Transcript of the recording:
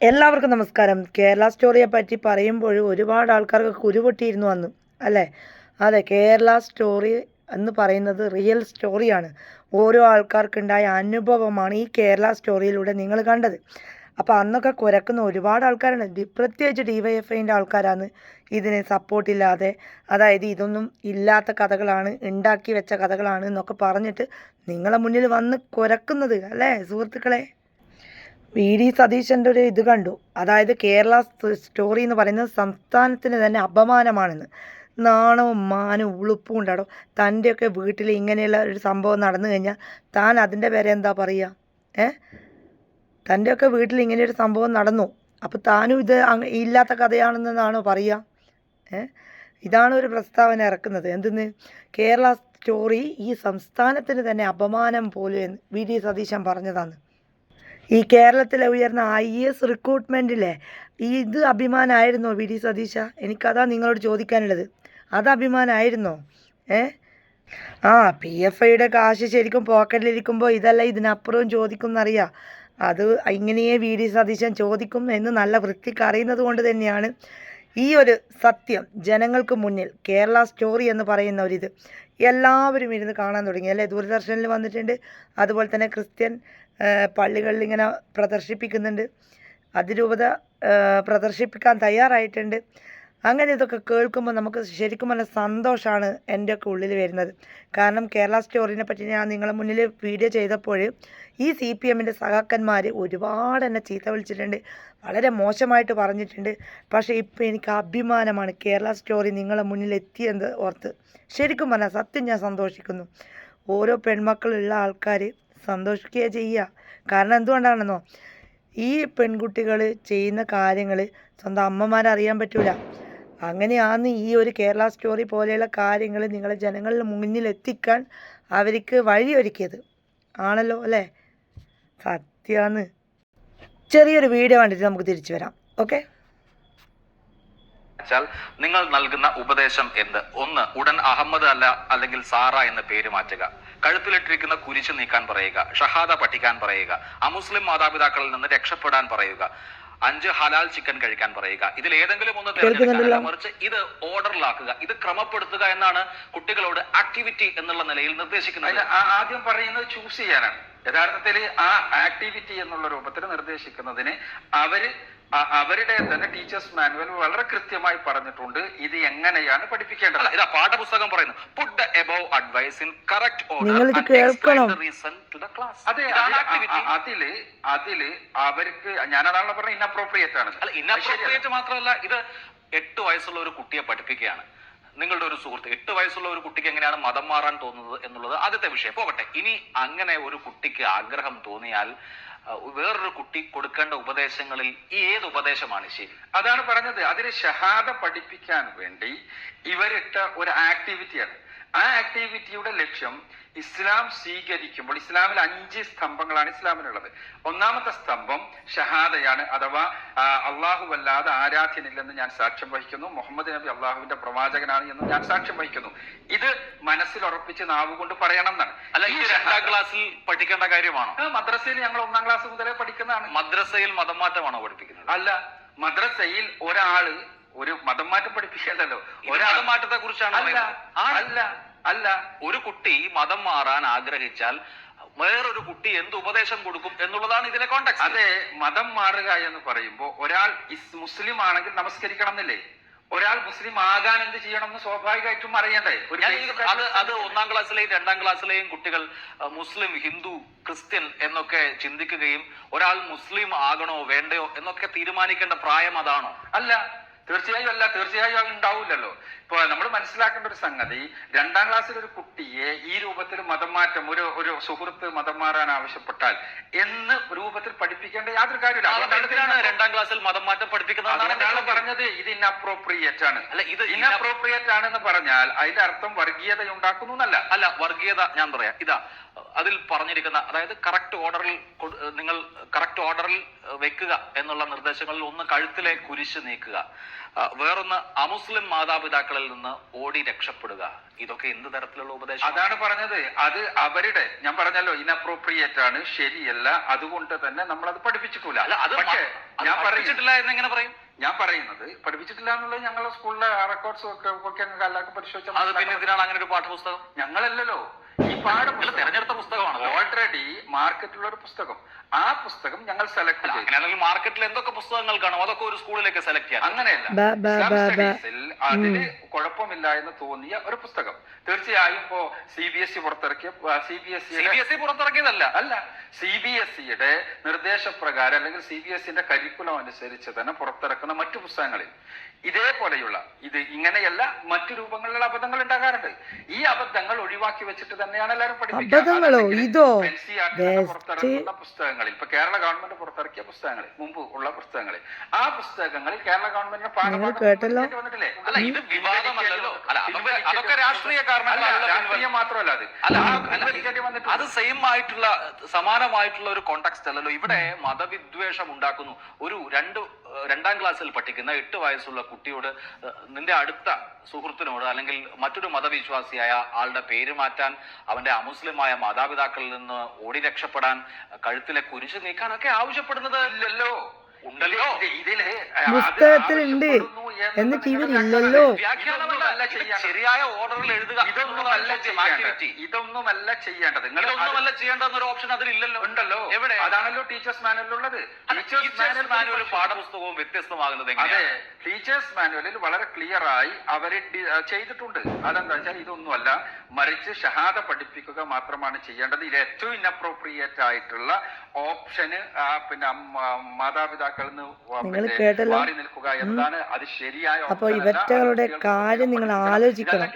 എല്ലാവർക്കും നമസ്കാരം. കേരള സ്റ്റോറിയെ പറ്റി പറയുമ്പോൾ ഒരുപാട് ആൾക്കാർക്ക് കുരുപൊട്ടിയിരുന്നു അന്ന് അല്ലേ? അതെ കേരള സ്റ്റോറി എന്ന് പറയുന്നത് റിയൽ സ്റ്റോറിയാണ്. ഓരോ ആൾക്കാർക്കുണ്ടായ അനുഭവമാണ് ഈ കേരള സ്റ്റോറിയിലൂടെ നിങ്ങൾ കണ്ടത്. അപ്പോൾ അന്നൊക്കെ കുരക്കുന്ന ഒരുപാട് ആൾക്കാരുണ്ട്. പ്രത്യേകിച്ച് ഡി വൈ എഫ് ഐന്റെ ആൾക്കാരാണ് ഇതിന് സപ്പോർട്ടില്ലാതെ അതായത് ഇതൊന്നും ഇല്ലാത്ത കഥകളാണ് ഉണ്ടാക്കി വെച്ച കഥകളാണ് എന്നൊക്കെ പറഞ്ഞിട്ട് നിങ്ങളെ മുന്നിൽ വന്ന് കുരക്കുന്നത് അല്ലേ സുഹൃത്തുക്കളെ? വി ഡി സതീശന്റെ ഒരു ഇത് കണ്ടു. അതായത് കേരള സ്റ്റോറി എന്ന് പറയുന്നത് സംസ്ഥാനത്തിന് തന്നെ അപമാനമാണെന്ന്. നാണവും മാനവും ഉളുപ്പും ഉണ്ടാടോ. തന്റെയൊക്കെ വീട്ടിൽ ഇങ്ങനെയുള്ള ഒരു സംഭവം നടന്നു കഴിഞ്ഞാൽ താൻ അതിന്റെ പേരെ എന്താ പറയുക? ഏ? തന്റെയൊക്കെ വീട്ടിൽ ഇങ്ങനെ ഒരു സംഭവം നടന്നു. അപ്പോൾ താനും ഇത് ഇല്ലാത്ത കഥയാണെന്നാണോ പറയുക? ഏ? ഇതാണ് ഒരു പ്രസ്താവന ഇറക്കുന്നത്. എന്തെന്ന്? കേരള സ്റ്റോറി ഈ സംസ്ഥാനത്തിന് തന്നെ അപമാനം പോലെ വി ഡി സതീശൻ പറഞ്ഞതാണ്. ഈ കേരളത്തിലെ ഉയർന്ന ഐ എ എസ് റിക്രൂട്ട്മെന്റിലെ ഇത് അഭിമാനമായിരുന്നോ വി ഡി സതീശ? എനിക്കതാ നിങ്ങളോട് ചോദിക്കാനുള്ളത്. അത് അഭിമാനമായിരുന്നോ ഏ? ആ പി എഫ് ഐയുടെ കാശ് ശരിക്കും പോക്കറ്റിലിരിക്കുമ്പോൾ ഇതല്ല ഇതിനപ്പുറവും ചോദിക്കും എന്നറിയാം അത് ഇങ്ങനെയേ വി ഡി സതീശൻ ചോദിക്കും എന്ന് നല്ല വൃത്തിക്ക് അറിയുന്നത് കൊണ്ട് തന്നെയാണ് ഈ ഒരു സത്യം ജനങ്ങൾക്ക് മുന്നിൽ കേരള സ്റ്റോറി എന്ന് പറയുന്ന ഒരിത്. എല്ലാവരും ഇരുന്ന് കാണാൻ തുടങ്ങി. അല്ലേ? ദൂരദർശനിൽ വന്നിട്ടുണ്ട്. അതുപോലെ തന്നെ ക്രിസ്ത്യൻ പള്ളികളിൽ ഇങ്ങനെ പ്രദർശിപ്പിക്കുന്നുണ്ട്. അതിരൂപത പ്രദർശിപ്പിക്കാൻ തയ്യാറായിട്ടുണ്ട്. അങ്ങനെ ഇതൊക്കെ കേൾക്കുമ്പോൾ നമുക്ക് ശരിക്കും നല്ല സന്തോഷമാണ് എന്റെയൊക്കെ ഉള്ളിൽ വരുന്നത്. കാരണം കേരള സ്റ്റോറിനെ പറ്റി ഞാൻ നിങ്ങളെ മുന്നിൽ വീഡിയോ ചെയ്തപ്പോൾ ഈ സി പി എമ്മിന്റെ സഹാക്കന്മാർ ഒരുപാട് എന്നെ ചീത്ത വിളിച്ചിട്ടുണ്ട്. വളരെ മോശമായിട്ട് പറഞ്ഞിട്ടുണ്ട്. പക്ഷേ ഇപ്പോൾ എനിക്ക് അഭിമാനമാണ് കേരള സ്റ്റോറി നിങ്ങളെ മുന്നിൽ എത്തിയെന്ന് ഓർത്ത്. ശരിക്കും പറഞ്ഞാൽ സത്യം ഞാൻ സന്തോഷിക്കുന്നു. ഓരോ പെൺമക്കളുള്ള ആൾക്കാർ സന്തോഷിക്കുക ചെയ്യുക. കാരണം എന്തുകൊണ്ടാണെന്നോ ഈ പെൺകുട്ടികൾ ചെയ്യുന്ന കാര്യങ്ങൾ സ്വന്തം അമ്മമാരറിയാൻ പറ്റൂല. അങ്ങനെയാണ് ഈ ഒരു കേരള സ്റ്റോറി പോലെയുള്ള കാര്യങ്ങൾ നിങ്ങളെ ജനങ്ങളുടെ മുന്നിൽ എത്തിക്കാൻ അവർക്ക് വഴിയൊരുക്കിയത്. ആണല്ലോ അല്ലേ? സത്യമാണ് ചെറിയൊരു വീഡിയോ കണ്ടിട്ട് നമുക്ക് തിരിച്ചു വരാം. ഓക്കെ? നിങ്ങൾ നൽകുന്ന ഉപദേശം എന്ത്? ഒന്ന് ഉടൻ അഹമ്മദ് അല്ല അല്ലെങ്കിൽ സാറ എന്ന പേര് മാറ്റുക. കഴുത്തിലിട്ടിരിക്കുന്ന കുരിശ് നീക്കാൻ പറയുക ഷഹാദ പഠിക്കാൻ പറയുക അമുസ്ലിം മാതാപിതാക്കളിൽ നിന്ന് രക്ഷപ്പെടാൻ പറയുക അഞ്ച് ഹലാൽ ചിക്കൻ കഴിക്കാൻ പറയുക ഇതിൽ ഏതെങ്കിലും ഒന്ന് മറിച്ച് ഇത് ഓർഡറിലാക്കുക ഇത് ക്രമപ്പെടുത്തുക എന്നാണ് കുട്ടികളോട് ആക്ടിവിറ്റി എന്നുള്ള നിലയിൽ നിർദ്ദേശിക്കുന്നത്. ആദ്യം പറയുന്നത് ചൂസ് ചെയ്യാനാണ്. യഥാർത്ഥത്തിൽ ആ ആക്ടിവിറ്റി എന്നുള്ള രൂപത്തിൽ നിർദ്ദേശിക്കുന്നതിന് അവർ അവരുടെ തന്നെ ടീച്ചേഴ്സ് മാനുവൽ വളരെ കൃത്യമായി പറഞ്ഞിട്ടുണ്ട്. ഇത് എങ്ങനെയാണ് പഠിപ്പിക്കേണ്ടത്? ഇതാ പാഠപുസ്തകം പറയുന്നു. Put above advice in correct order കേൾക്കണം. റീസൺ ടു ദ ക്ലാസ് അതെ അതിൽ അതിൽ അവർക്ക് ഞാനതാണല്ലോ പറഞ്ഞ ഇന്നപ്രോപ്രിയേറ്റ് ആണ്. അല്ല ഇന്നപ്രോപ്രിയേറ്റ് മാത്രമല്ല ഇത് എട്ട് വയസ്സുള്ള ഒരു കുട്ടിയെ പഠിപ്പിക്കുകയാണ്. നിങ്ങളുടെ ഒരു സുഹൃത്ത് എട്ട് വയസ്സുള്ള ഒരു കുട്ടിക്ക് എങ്ങനെയാണ് മതം മാറാൻ തോന്നുന്നത് എന്നുള്ളത് ആദ്യത്തെ വിഷയം. പോകട്ടെ. ഇനി അങ്ങനെ ഒരു കുട്ടിക്ക് ആഗ്രഹം തോന്നിയാൽ വേറൊരു കുട്ടി കൊടുക്കേണ്ട ഉപദേശങ്ങളിൽ ഈ ഏത് ഉപദേശമാണ് ശരി? അതാണ് പറഞ്ഞത്. അതിന് ഷഹാദ പഠിപ്പിക്കാൻ വേണ്ടി ഇവരിട്ട ഒരു ആക്ടിവിറ്റിയാണ് ആ ആക്ടിവിറ്റിയുടെ ലക്ഷ്യം ഇസ്ലാം സ്വീകരിക്കുമ്പോൾ ഇസ്ലാമിൽ അഞ്ച് സ്തംഭങ്ങളാണ് ഇസ്ലാമിലുള്ളത്. ഒന്നാമത്തെ സ്തംഭം ഷഹാദയാണ് അഥവാ അള്ളാഹു വല്ലാതെ ആരാധ്യനില്ലെന്ന് ഞാൻ സാക്ഷ്യം വഹിക്കുന്നു. മുഹമ്മദ് നബി അള്ളാഹുവിന്റെ പ്രവാചകനാണ് എന്ന് ഞാൻ സാക്ഷ്യം വഹിക്കുന്നു. ഇത് മനസ്സിൽ ഉറപ്പിച്ച് നാവ് കൊണ്ട് പറയണം എന്നാണ്. അല്ലെങ്കിൽ രണ്ടാം ക്ലാസ്സിൽ പഠിക്കേണ്ട കാര്യമാണോ? മദ്രസയിൽ ഞങ്ങൾ ഒന്നാം ക്ലാസ് മുതലേ പഠിക്കുന്നതാണ്. മദ്രസയിൽ മതം മാറ്റമാണോ പഠിപ്പിക്കുന്നത്? അല്ല മദ്രസയിൽ ഒരാൾ ഒരു മതം മാറ്റം പഠിപ്പിക്കേണ്ടല്ലോ ഒരു മതം മാറ്റത്തെ കുറിച്ചാണ് അല്ല. അല്ല ഒരു കുട്ടി മതം മാറാൻ ആഗ്രഹിച്ചാൽ വേറൊരു കുട്ടി എന്ത് ഉപദേശം കൊടുക്കും എന്നുള്ളതാണ് ഇതിലെ കോണ്ടാക്ട് അതെ മതം മാറുക എന്ന് പറയുമ്പോ ഒരാൾ മുസ്ലിം ആണെങ്കിൽ നമസ്കരിക്കണം എന്നില്ലേ ഒരാൾ മുസ്ലിം ആകാൻ എന്ത് ചെയ്യണം എന്ന് സ്വാഭാവികമായിട്ടും അറിയണ്ടേ? അത് അത് ഒന്നാം ക്ലാസ്സിലെയും രണ്ടാം ക്ലാസ്സിലെയും കുട്ടികൾ മുസ്ലിം ഹിന്ദു ക്രിസ്ത്യൻ എന്നൊക്കെ ചിന്തിക്കുകയും ഒരാൾ മുസ്ലിം ആകണോ വേണ്ടയോ എന്നൊക്കെ തീരുമാനിക്കേണ്ട പ്രായം അതാണോ? അല്ല തീർച്ചയായും അല്ല തീർച്ചയായും അത് ഉണ്ടാവില്ലല്ലോ ഇപ്പൊ നമ്മൾ മനസ്സിലാക്കേണ്ട ഒരു സംഗതി രണ്ടാം ക്ലാസ്സിൽ ഒരു കുട്ടിയെ ഈ രൂപത്തിൽ മതം മാറ്റം ഒരു ഒരു സുഹൃത്ത് മതം മാറാൻ ആവശ്യപ്പെട്ടാൽ എന്ന് രൂപത്തിൽ പഠിപ്പിക്കേണ്ട യാതൊരു കാര്യമില്ല. രണ്ടാം ക്ലാസ്സിൽ മതം മാറ്റം പഠിപ്പിക്കുന്നതാണ്. പറഞ്ഞത്? ഇത് ഇന്നപ്രോപ്രിയേറ്റ് ആണ്. അല്ല ഇത് ഇൻഅപ്രോപ്രിയേറ്റ് ആണെന്ന് പറഞ്ഞാൽ അതിന്റെ അർത്ഥം വർഗീയത ഉണ്ടാക്കുന്നു എന്നല്ല. അല്ല വർഗീയത ഞാൻ പറയാം. ഇതാ അതിൽ പറഞ്ഞിരിക്കുന്ന അതായത് കറക്റ്റ് ഓർഡറിൽ നിങ്ങൾ കറക്റ്റ് ഓർഡറിൽ വെക്കുക എന്നുള്ള നിർദ്ദേശങ്ങളിൽ ഒന്ന് കഴുത്തിലെ കുരിശ് നീക്കുക. വേറൊന്ന് അമുസ്ലിം മാതാപിതാക്കളിൽ നിന്ന് ഓടി രക്ഷപ്പെടുക. ഇതൊക്കെ എന്ത് തരത്തിലുള്ള ഉപദേശം അതാണ് പറഞ്ഞത്. അത് അവരുടെ ഞാൻ പറഞ്ഞല്ലോ ഇനപ്രോപ്രിയേറ്റ് ആണ് ശരിയല്ല അതുകൊണ്ട് തന്നെ നമ്മൾ അത് പഠിപ്പിച്ചിട്ടില്ല ഞാൻ പറഞ്ഞിട്ടില്ല എന്നെങ്ങനെ പറയും? ഞാൻ പറയുന്നത് പഠിപ്പിച്ചിട്ടില്ല എന്നുള്ളത് ഞങ്ങളുടെ സ്കൂളിലെ റെക്കോർഡ്സ് ഒക്കെ ഒക്കെ ഞങ്ങൾക്ക് എല്ലാവർക്കും അത് പരിശോധിച്ചാൽ പിന്നെ അങ്ങനെ ഒരു പാഠപുസ്തകം? ഞങ്ങളല്ലല്ലോ. ഈ പാഠം ഓൾറെഡി മാർക്കറ്റിലുള്ള ഒരു പുസ്തകം. ആ പുസ്തകം ഞങ്ങൾ സെലക്ട് അങ്ങനെയാണെങ്കിൽ മാർക്കറ്റിൽ എന്തൊക്കെ പുസ്തകങ്ങൾ കാണും? അതൊക്കെ ഒരു സ്കൂളിലേക്ക് സെലക്ട് ചെയ്യാം അങ്ങനെയല്ല. അതിന്. കുഴപ്പമില്ല എന്ന് തോന്നിയ ഒരു പുസ്തകം. തീർച്ചയായും ഇപ്പോ സി ബി എസ് ഇ പുറത്തിറക്കിയ C B S C B S E പുറത്തിറക്കിയതല്ല. അല്ല സി ബി എസ് ഇയുടെ നിർദ്ദേശപ്രകാരം അല്ലെങ്കിൽ സി ബി എസ് ഇന്റെ കരിക്കുലം അനുസരിച്ച് തന്നെ പുറത്തിറക്കുന്ന മറ്റു പുസ്തകങ്ങളിൽ ഇതേപോലെയുള്ള ഇത് ഇങ്ങനെയല്ല മറ്റു രൂപങ്ങളിലുള്ള അബദ്ധങ്ങൾ ഉണ്ടാകാറുണ്ട്. ഈ അബദ്ധങ്ങൾ ഒഴിവാക്കി വെച്ചിട്ട് തന്നെയാണ് എല്ലാവരും പഠിപ്പിക്കുന്നത് പുറത്തിറക്കുന്ന പുസ്തകങ്ങളിൽ ഇപ്പൊ കേരള ഗവൺമെന്റ് പുറത്തിറക്കിയ പുസ്തകങ്ങളിൽ മുമ്പ് ഉള്ള പുസ്തകങ്ങളിൽ ആ പുസ്തകങ്ങളിൽ കേരള ഗവൺമെന്റിന് കേട്ടല്ലോ? വന്നിട്ടില്ലേ? അല്ല ഇത് വിവാദമല്ലല്ലോ. അല്ല അതൊക്കെ രാഷ്ട്രീയ രാഷ്ട്രീയം മാത്രമല്ല അത്. അല്ല ആ അല്ല, പിൻവലിക്കേണ്ടി വന്നിട്ടുണ്ട്. അത് സെയിം ആയിട്ടുള്ള സമാനമായിട്ടുള്ള ഒരു കോണ്ടെക്സ്റ്റ് അല്ലല്ലോ. ഇവിടെ മതവിദ്വേഷം ഉണ്ടാക്കുന്നു. ഒരു രണ്ട് രണ്ടാം ക്ലാസ്സിൽ പഠിക്കുന്ന എട്ട് വയസ്സുള്ള കുട്ടിയോട് നിന്റെ അടുത്ത സുഹൃത്തിനോട് അല്ലെങ്കിൽ മറ്റൊരു മതവിശ്വാസിയായ ആളുടെ പേര് മാറ്റാൻ അവന്റെ അമുസ്ലിമായ മാതാപിതാക്കളിൽ നിന്ന് ഓടി രക്ഷപ്പെടാൻ കഴുത്തിലെ കുരിശ് നീക്കാനൊക്കെ ആവശ്യപ്പെടുന്നത്? ഇല്ലല്ലോ. ഉണ്ടല്ലോ. ഇത് ഇതിൽ പുസ്തകത്തിലുണ്ട്. എന്നിട്ട് ഇവരില്ലല്ലോ. ശരിയായ ഓർഡറിൽ എഴുതുക. ഇതൊന്നുമല്ല അല്ല ഇതൊന്നുമല്ല ചെയ്യേണ്ടത്. നിങ്ങൾ ഇതൊന്നുമല്ല ചെയ്യേണ്ടെന്നൊരു ഓപ്ഷൻ അതിലില്ലല്ലോ. ഉണ്ടല്ലോ. എവിടെ? അതാണല്ലോ ടീച്ചേഴ്സ് മാനുവലുള്ളത് ടീച്ചേഴ്സ് മാനുവൽ പാഠപുസ്തകവും വ്യത്യസ്തമാകുന്നത് അതെ. ടീച്ചേഴ്സ് മാനുവലിൽ വളരെ ക്ലിയർ ആയി അവർ ചെയ്തിട്ടുണ്ട്. അതെന്താ വെച്ചാൽ ഇതൊന്നുമല്ല. മറിച്ച് ഷഹാദ പഠിപ്പിക്കുക മാത്രമാണ് ചെയ്യേണ്ടത്. ഇത് ഏറ്റവും ഇൻഅപ്രോപ്രിയേറ്റ് ആയിട്ടുള്ള ഓപ്ഷന് പിന്നെ മാതാപിതാക്കളിൽ നിന്ന്? മാറി നിൽക്കുക എന്താണ് അത് ശരിയായ അപ്പൊ option ഇവറ്റകളുടെ കാര്യം നിങ്ങൾ ആലോചിക്കണം.